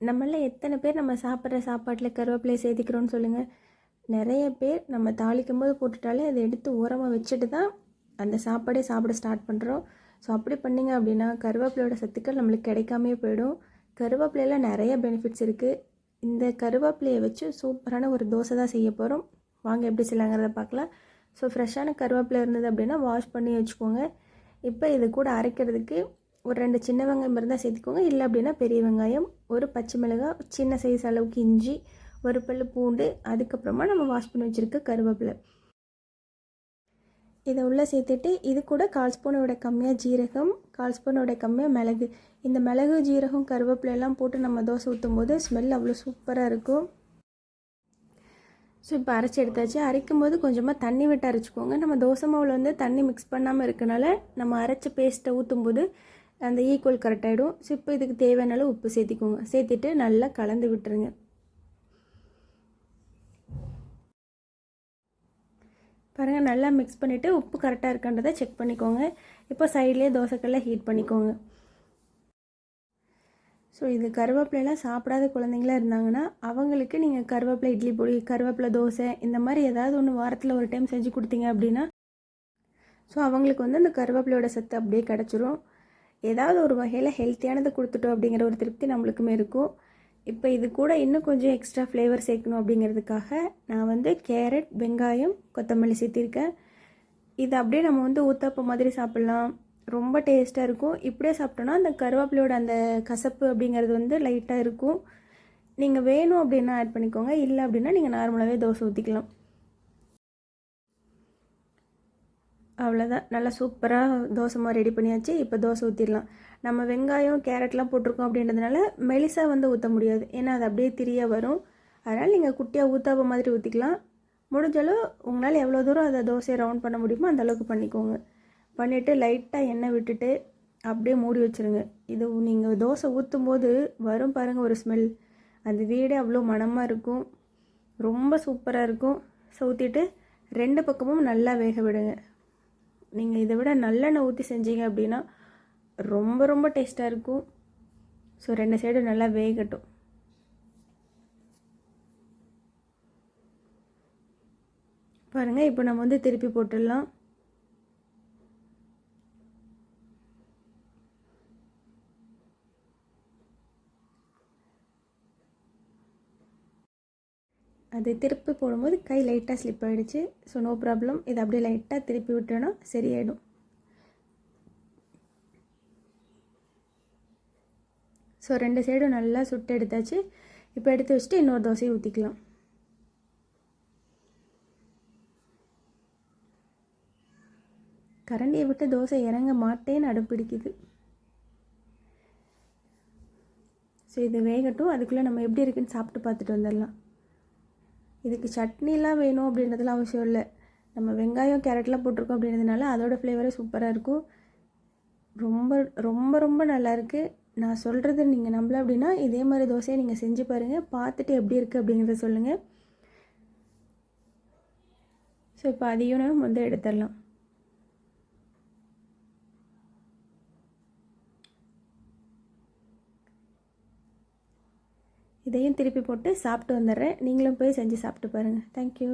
நம்மள எத்தனை பேர் நம்ம சாப்பிட்ற சாப்பாட்டில் கருவேப்பிலையை சேர்த்திக்கிறோன்னு சொல்லுங்கள் நிறைய பேர் நம்ம தாளிக்கும் போது போட்டுட்டாலே அதை எடுத்து ஓரமாக வச்சுட்டு தான் அந்த சாப்பாடே சாப்பிட ஸ்டார்ட் பண்ணுறோம் ஸோ அப்படி பண்ணிங்க அப்படின்னா கருவேப்பிலையோட சத்துக்கள் நம்மளுக்கு கிடைக்காமே போயிடும். கருவேப்பிலையில் நிறைய பெனிஃபிட்ஸ் இருக்குது இந்த கருவேப்பிலையை வச்சு சூப்பரான ஒரு தோசை தான் செய்ய போகிறோம் வாங்க எப்படி செய்யலாங்கிறத பார்க்கலாம். ஸோ ஃப்ரெஷ்ஷான கருவேப்பிலை இருந்தது அப்படின்னா வாஷ் பண்ணி வச்சுக்கோங்க. இப்போ இது கூட அரைக்கிறதுக்கு ஒரு ரெண்டு சின்ன வெங்காயம் இருந்தால் சேர்த்துக்கோங்க. இல்லை அப்படின்னா பெரிய வெங்காயம் ஒரு பச்சை மிளகாய் சின்ன சைஸ் அளவுக்கு இஞ்சி ஒரு பல்லு பூண்டு அதுக்கப்புறமா நம்ம வாஷ் பண்ணி வச்சுருக்க கருவேப்பிலை. இதை உள்ளே சேர்த்துட்டு இது கூட கால் ஸ்பூனோட கம்மியாக ஜீரகம் கால் ஸ்பூனோட கம்மியாக மிளகு. இந்த மிளகு ஜீரகம் கருவேப்பிலை எல்லாம் போட்டு நம்ம தோசை ஊற்றும் போது ஸ்மெல் அவ்வளோ சூப்பராக இருக்கும். ஸோ இப்போ அரைச்சி எடுத்தாச்சு. அரைக்கும் போது கொஞ்சமாக தண்ணி விட்டு அரைச்சிக்கோங்க. நம்ம தோசை மாவில் வந்து தண்ணி மிக்ஸ் பண்ணாமல் இருக்கனால நம்ம அரைச்ச பேஸ்ட்டை ஊற்றும் போது அந்த ஈக்குவல் கரெக்டாகிடும் ஸோ இப்போ இதுக்கு தேவையான அளவு உப்பு சேர்த்திக்கோங்க. சேர்த்துட்டு நல்லா கலந்து விட்டுருங்க. பாருங்கள் நல்லா மிக்ஸ் பண்ணிவிட்டு உப்பு கரெக்டாக இருக்கான்றதை செக் பண்ணிக்கோங்க. இப்போ சைட்லேயே தோசைக்கல்ல ஹீட் பண்ணிக்கோங்க. ஸோ இது கருவேப்பிலையெல்லாம் சாப்பிடாத குழந்தைங்களா இருந்தாங்கன்னா அவங்களுக்கு நீங்கள் கருவேப்பிலை இட்லி பொடி கருவேப்பிலை தோசை இந்த மாதிரி ஏதாவது ஒன்று வாரத்தில் ஒரு டைம் செஞ்சு கொடுத்தீங்க அப்படின்னா ஸோ அவங்களுக்கு வந்து அந்த கருவேப்பிலையோட சத்து அப்படியே கிடச்சிரும். ஏதாவது ஒரு வகையில் ஹெல்த்தியானதை கொடுத்துட்டோம் அப்படிங்கிற ஒரு திருப்தி நம்மளுக்குமே இருக்கும். இப்போ இது கூட இன்னும் கொஞ்சம் எக்ஸ்ட்ரா ஃப்ளேவர் சேர்க்கணும் அப்படிங்கிறதுக்காக நான் வந்து கேரட் வெங்காயம் கொத்தமல்லி சேர்த்திருக்கேன். இது அப்படியே நம்ம வந்து ஊத்தப்பம் மாதிரி சாப்பிட்லாம். ரொம்ப டேஸ்ட்டாக இருக்கும். இப்படியே சாப்பிட்டோன்னா அந்த கருவேப்பிலையோட அந்த கசப்பு அப்படிங்கிறது வந்து லைட்டாக இருக்கும். நீங்கள் வேணும் அப்படின்னா ஆட் பண்ணிக்கோங்க. இல்லை அப்படின்னா நீங்கள் நார்மலாகவே தோசை ஊற்றிக்கலாம் அவ்வளோதான் நல்லா சூப்பராக தோசைமா ரெடி பண்ணியாச்சு. இப்போ தோசை ஊற்றிடலாம் நம்ம வெங்காயம் கேரட்லாம் போட்டிருக்கோம் அப்படின்றதுனால மெலிசாக வந்து ஊற்ற முடியாது. ஏன்னா அது அப்படியே திரியாக வரும். அதனால் நீங்கள் குட்டியாக ஊற்றாப்ப மாதிரி ஊற்றிக்கலாம் முடிஞ்சளவு உங்களால் எவ்வளோ தூரம் அதை தோசையை ரவுண்ட் பண்ண முடியுமோ அந்த அளவுக்கு பண்ணிக்கோங்க. பண்ணிவிட்டு லைட்டாக எண்ணெய் விட்டுட்டு அப்படியே மூடி வச்சுருங்க. இது நீங்கள் தோசை ஊற்றும் போது வரும் பாருங்கள் ஒரு ஸ்மெல் அந்த வீடே அவ்வளோ மணமாக இருக்கும். ரொம்ப சூப்பராக இருக்கும். ஸோ ஊற்றிட்டு ரெண்டு பக்கமும் நல்லா வேக விடுங்க. நீங்கள் இதை விட நல்லெண்ணெய் ஊற்றி செஞ்சீங்க அப்படின்னா ரொம்ப ரொம்ப டேஸ்ட்டாக இருக்கும். ஸோ ரெண்டு சைடும் நல்லா வேகட்டும். பாருங்கள் இப்போ நம்ம வந்து திருப்பி போட்டுடலாம். அது திருப்பி போடும்போது கை லைட்டாக ஸ்லிப் ஆகிடுச்சு ஸோ நோ ப்ராப்ளம் இதை அப்படியே லைட்டாக திருப்பி விட்டோன்னா சரியாயிடும். ஸோ ரெண்டு சைடும் நல்லா சுட்டு எடுத்தாச்சு. இப்போ எடுத்து வச்சுட்டு இன்னொரு தோசையை ஊற்றிக்கலாம் கரண்டியை விட்டு தோசை இறங்க மாட்டேன்னு அடுப்பிடிக்குது ஸோ இது வேகட்டும். அதுக்குள்ளே நம்ம எப்படி இருக்குன்னு சாப்பிட்டு பார்த்துட்டு வந்துடலாம். இதுக்கு சட்னிலாம் வேணும் அப்படின்றதுலாம் அவசியம் இல்லை. நம்ம வெங்காயம் கேரட்லாம் போட்டிருக்கோம் அப்படின்றதுனால அதோட ஃப்ளேவரே சூப்பராக இருக்கும். ரொம்ப ரொம்ப ரொம்ப நல்லாயிருக்கு நான் சொல்கிறது நீங்கள் நம்பல அப்படின்னா இதே மாதிரி தோசையை நீங்கள் செஞ்சு பாருங்கள் பார்த்துட்டு எப்படி இருக்குது அப்படிங்கிறத சொல்லுங்கள் ஸோ இப்போ அதையும் நம்ம வந்து எடுத்துடலாம். இதையும் திருப்பி போட்டு சாப்பிட்டு வந்துடுறேன். நீங்களும் போய் செஞ்சு சாப்பிட்டு பாருங்கள் தேங்க்யூ